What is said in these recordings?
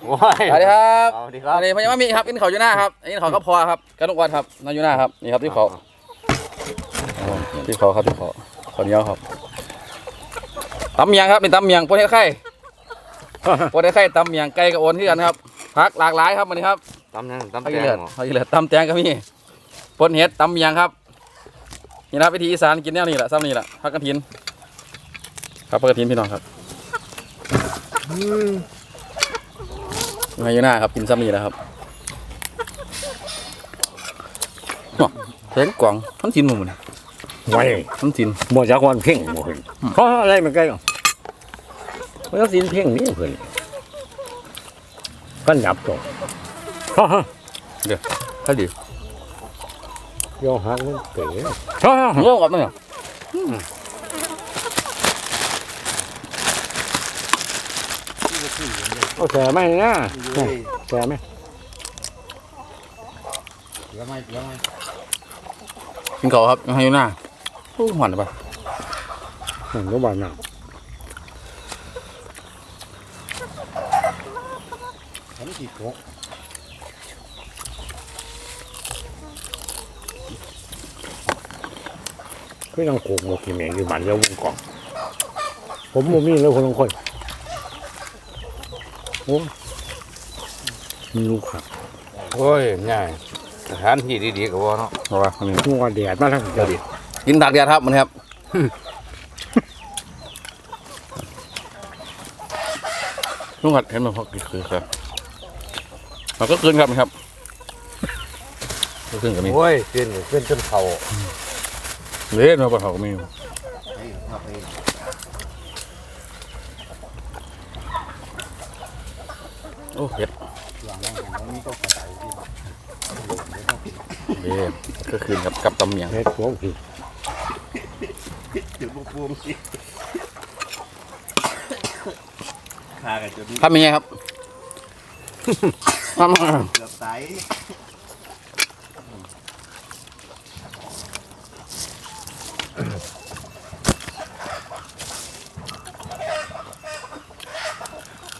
โอ้ยสวัสดีครับสวัสดีครับสวัสดีพญามามีครับอินเขาอยู่หน้าครับอินเขาก็พอครับกระนุกวันครับนายอยู่หน้าครับนี่ครับที่เขาที่เขาครับที่เขาขอเหนียวครับตำเมียงครับเป็นตำเมียงโปรเทศไข่โปรเทศไข่ตำเมียงไก่กับโอนที่กันครับผักหลากหลายครับวันนี้ครับตำยังตำผักแตอีงเลือดเหรอผักอีเลือดตำแตงก็มีปนเห็ดตำเมียงครับนี่นะครับวิธีอีสานกินแนวนี้แหละซ้ำนี่แหละผักกระถิน ครับผักกระถินพี่น้องครับ นายอยู่หน้าครับกินซ้ำนี่แหละครับอ้อแทงกล่องทั้งจินหมุนไว้ทั้งจินบ่จากวันเพ่งบ่เพิ่นเพราะอะไรมันใกล้มันต้องสินเพ่งนี่เพิ่นก็หยับตรงฮะฮะถ้าดีโยงหักมันเป๋เรื่องกับเนี่ยเอาแฉไหมนะแฉไหมกินเขาวครับนายอยู่หน้าโอ้หวานปะหนึ่งก็บาทน่ะพี่ต้องโขกหมดกี่แมงอยู่บ้านเดียววงกอง ผมบ่มีแล้วคนละคน โอ้มีลูกครับโอ้ยง่ายสถานที่ดีๆกับว่าเนาะเอาวะอันนี้งัวแดดมาทั้งเดียวดิกินตากแดดครับมันครับลุงหัดเห็นมันพอกี่คือครับมันก็คืนครับมันครับก็คืนกับมีโอ้ยขึ้นขึ้นจนเข่าเล่นมาปะเขาก็มี โอ้เห็ดเล่นก็คืนครับกับตำเมียงเฮ็ดหัวผิดขากันจนทำยังไงครับทำเกือบตาย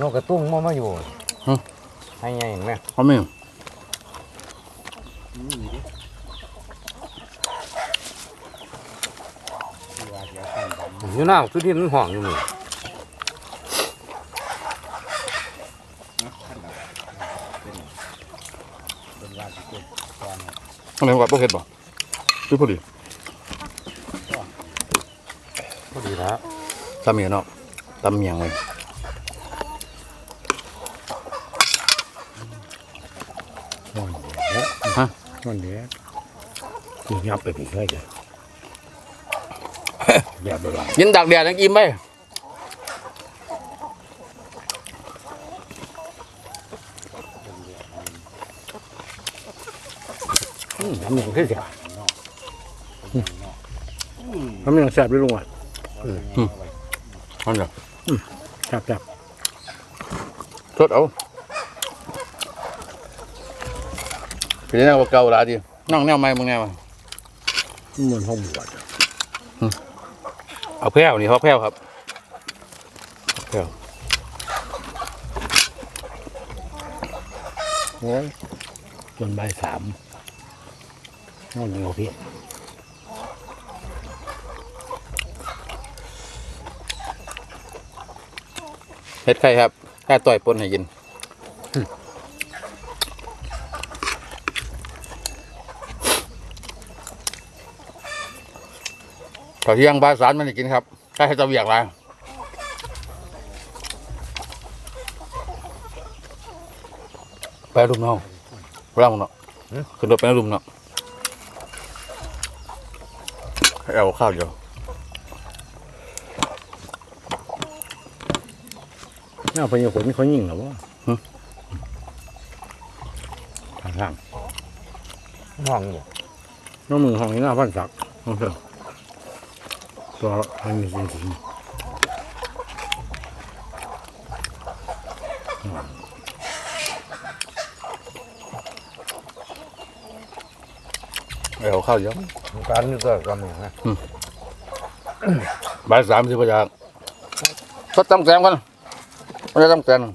นกกระตุ้งมามาอยู่ ให้ไงเห็นไหมทำไม่อยู่หน้าสุดที่มันห่องอยู่นี่อะไรกับพวกเห็ดบ่ดูพอดีพอดีแล้วตำเมียงเนาะตำเมียงเลย ฮะมันแดดกินยับไปผิดเลยจ้ะแบบแบบยินดักแดดยังอิ่มไปทำอย่างที่เสียทำอย่างแซ่บด้วยลุงอะอืมันเดี๋ยวแซ่บแซ่บทดเอา เป็นแนวเก่าละดิน้องแนวใหม่มึงแนวอะเหมือนห้องบวชเอาแพ้วนี่เขาแพ้วครับแพ้วโอ้ยจนใบายสามนอนอยู่พี่เฮ็ดไข่ครับแค่ต่อยปนให้กิน ข้าวเที่ยงบ่ายสามมันให้กินครับแค่ให้จะเวียกไรไปรุมน้องไปรุมเนาะขึ้นรถไปรุมเนาะให้เอาข้าวเดียวน่าพยาขนเขายิ่งเหรอวะทางล่างห่องอยู่น้องมือห้องนี้หน้าพันศักดิ์น้องเถอะ Daha hangisi olsun? Eo khao giống. การนี่ก็กำลังนะ Bãi giảm thì bây giờ Sốt tăm kèm con Bây giờ tăm kèm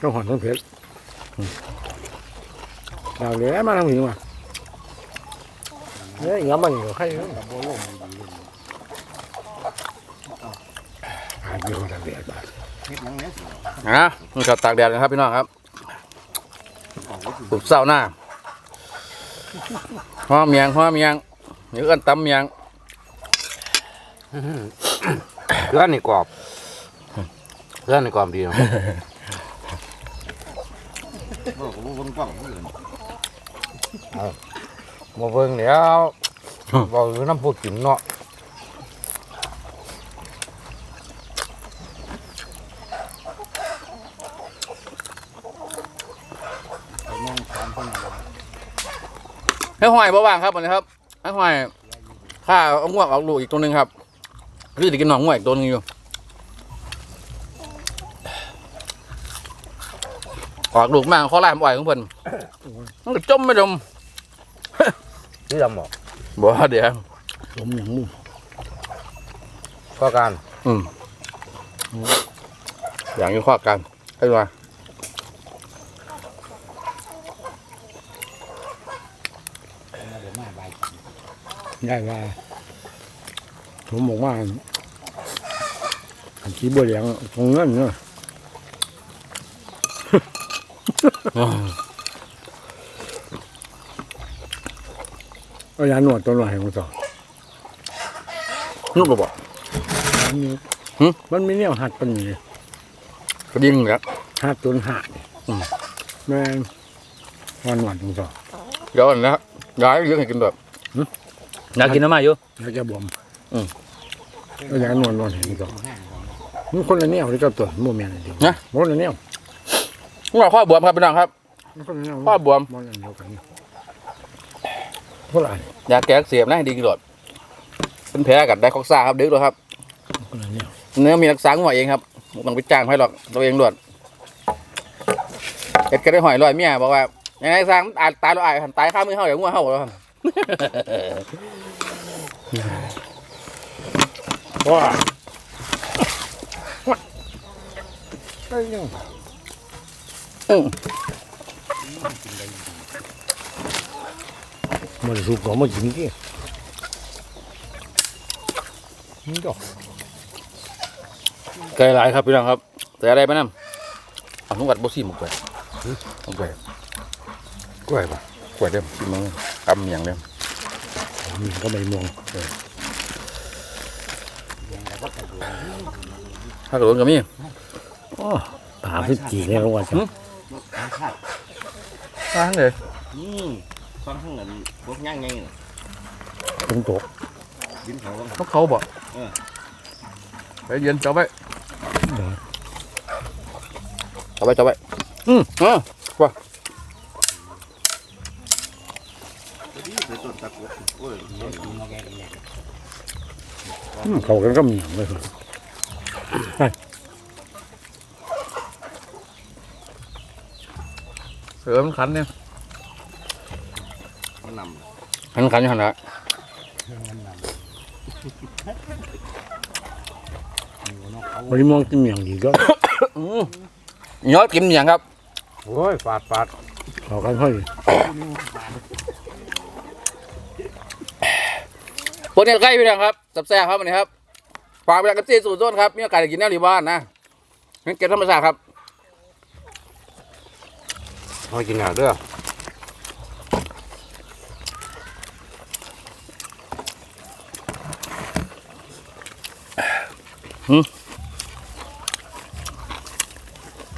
Trong hoàn thân thiệt งแซมกันไม่ได้ตั้งแซมต้องหอนต้องเผ็ดดาวเหลือมาทำหิวอะเนี่ยงั้นมันอยู่ใครเนี่ยหายไปคนละเบียดบาทอะนี่ครับตากแดดนะครับพี่น้องครับสุกเศร้าหน้าหอมเมียงหอมเมียงนี่เอื้อนตำเมียงเพื่อนนี่กรอบเพื่อนนี่กรอบดีเนาะ มาเบิ่งแล้วบอกอยู่น้ำพูดกินเนาะให้หอยบ่ว่างครับวันนี้ครับให้หอยข้าเอาง่วงออกลูกอีกตัวหนึ่งครับคือจะกินหนองง่วงอีกตัวหนึงอยู่ ออกลูกมากข้อแรกอ่อยของเพิ่นมันก็จมไม่จมที่ดำบอกบ่เดี๋ยวสมอย่างมุ่งก็การ อืมอย่างนี้ข้อกันให้มาได้ว่าผมบอกว่าอันที่บัวเหลียงตรงนั้นเนาะ เอายาหนวดตัวหน่อยของต่อนุ่มหรือเปล่ามันมีหึมันมีเนี่ยหัดปันนี้กระดิ่งเหรอหัดตัวหัดนี่อืมแม่งวันหวานของต่อเดี๋ยวก่อนนะยายเลี้ยงให้กินแบบหึอยากกินน้ำมาอยู่แล้วจะบ่มอืม เอายาหนวดนวดเห็นต่อมันคนละแนวที่เจ้าตัวโมเมนต์เดียวนะ คนละแนว นี่ว่าข้อบวมครับพี่น้องครับมันคนละแนวข้อบวมมันอันเดียวกันเท่าไหร่ยาแก้อักเสียบนะให้ดีกินหลดเป็นแผลกัดได้คอกซ่าครับดึกเลยครับคนละแนวเนื้อมีรักษาหัวเองครับไม่ต้องไปจ้างให้หรอกตัวเองหลวดเอ็ดก็ได้หอยลอยเมียบอกว่ายังไงสร้างตายตายเราอายหันตายข้ามือเฮาอย่างงัวเฮาแล้วครับว้าไอ้ยังอืมมันสุกก็มากินกี่นี่ดอกไกลหลายครับพี่น้องครับ แต่อะไรไปนั่นเอาทุกวัดบ่ซีหมกไปหมกไปกล้วยปะกล้วยเด้มซีมึงกำอย่างเด้มมันก็ใบม่วงถ้ากระโดดก็มีอ๋อป่าพิจีเนี่ยว่าจะทางเลยอืมตอนข้างหลังพวกย่างไงน่ะตรงตกยิ้มเขาเขาเขาบอกไปเย็นจับไว้จับไว้จับไว้อืมอะกรุดโอ้ยอืมเขากันก็มีเลยครับ เสือมันขันเนี่ยมันนขันขันอยู่หันละบริม่วงกินเมียงดีก็อืมยอดกินอย่างครับโอ้ยฟาดฟาดเขากันค่อยพวกนี้ใกล้พี่น้องครับแซ่บๆครับวันนี้ครับฝากไปกับซีสูตรต้นครับมีโอกาสได้กินแนวที่บ้านนะนี่เก็บธรรมชาติครับ เอากินหน่อยเด้อ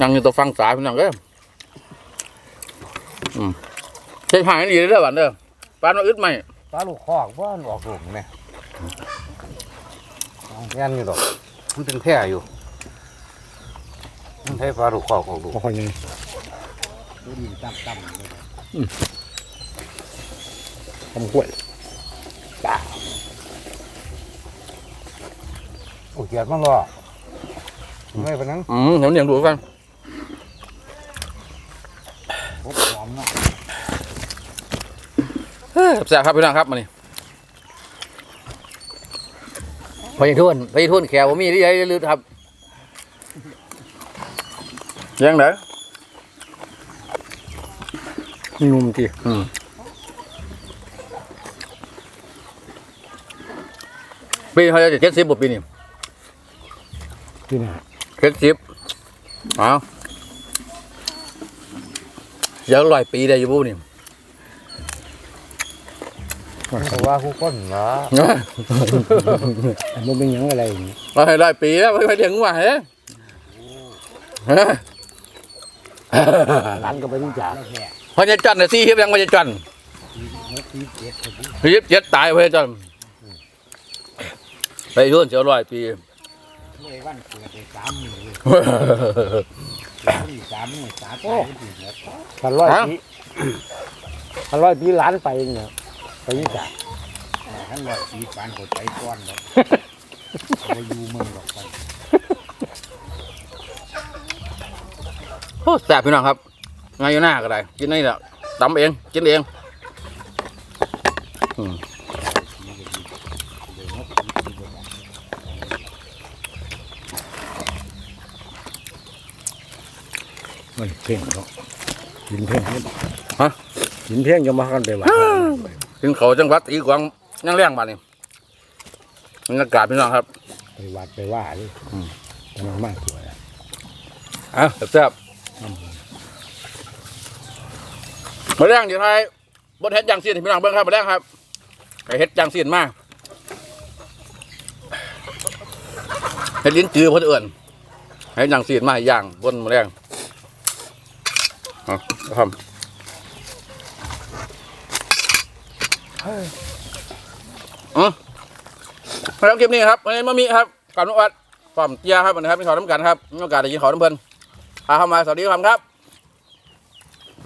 ยังอยู่ตัวฟังสายพี่น้องเอ้ยอืมใช้หายดีเลยเด้อบ้านเด้อบ้านมาอึดไหมปลาลูกคอกว่ามันออกลูกไหมแง่นอยู่ดอก มันเป็นแพร่อยู่มันใช้ปลาลูกคอกออกลูกก็ค่อย นี่ทำกล้วยโอ้ยเกียดมันรอไม่เป็นนั้นอืมเดี๋ยวเหนียงดูกันพบหอมเนาะแซ่บครับพี่น้องครับมานี่ไปทุ่นไปทุ่นแขวผมมีที่ใหญ่ลืดครับยังไงนุ่ มที่อืมปีเขาจะเจ็ดสิบปีนี่ที่น่ะเจ็ดสิบเอาเสียร้อยปีได้อยู่บุนี่เพราะว่าคู่คนนะมันเป็นหยังอะไรอย่างนี้เราให้ร้อยปีแล้วไม่ไปเลี้ยงว่าเฮ้ยร้านก็ไปที่จ่า พอจะจันทร์น่ะสี่เฮียยังพอจะจันทร์เฮียเจ็ดตายพอจะจันทร์ไปยุ่นเสียร้อยปีเลยวันเกิดสามหมื่นสามหมื่นสามไปถึงแล้วพันร้อยปีพันร้อยปีร้านไปเนี่ยไปที่งจ่าทั้งร้อยปีปานกดไปก้อนแล้วไปอยู่เมืองหรอกไปโอ้แซ่บพี่น้องครับ ไงอยู่หน้าก็ได้กินนี่แหละตำเองกินเองอืมมันเพ่งเขากินเพ่งฮะกินเพ่งจะมากันไปว่ากินเขาวจังหวัดอีกวางยังแรงมานี่บรรยากาศพี่น้องครับไปวัดไปว่าเลยมันมากกว่าอะแซ่บ มาแรงเดี๋ยวไทยบนเฮ็ดยางซีนพี่น้องเบิ่งครับมาแรงครับไอเฮ็ดยางซีนมากเฮ็ดลิ้นจือเพิ่นเอื่นให้ยางซีนมาให้ย่างบนมาแรงเอาครับอือแล้วคลิปนี้ครับวันนี้มามีครับกับนุวัดความเจียครับวันนี้ครับมีขอน้ำกันครับมีโอกาสได้ยินขอน้ำเพิ่นพาเข้ามาสวัสดีครับ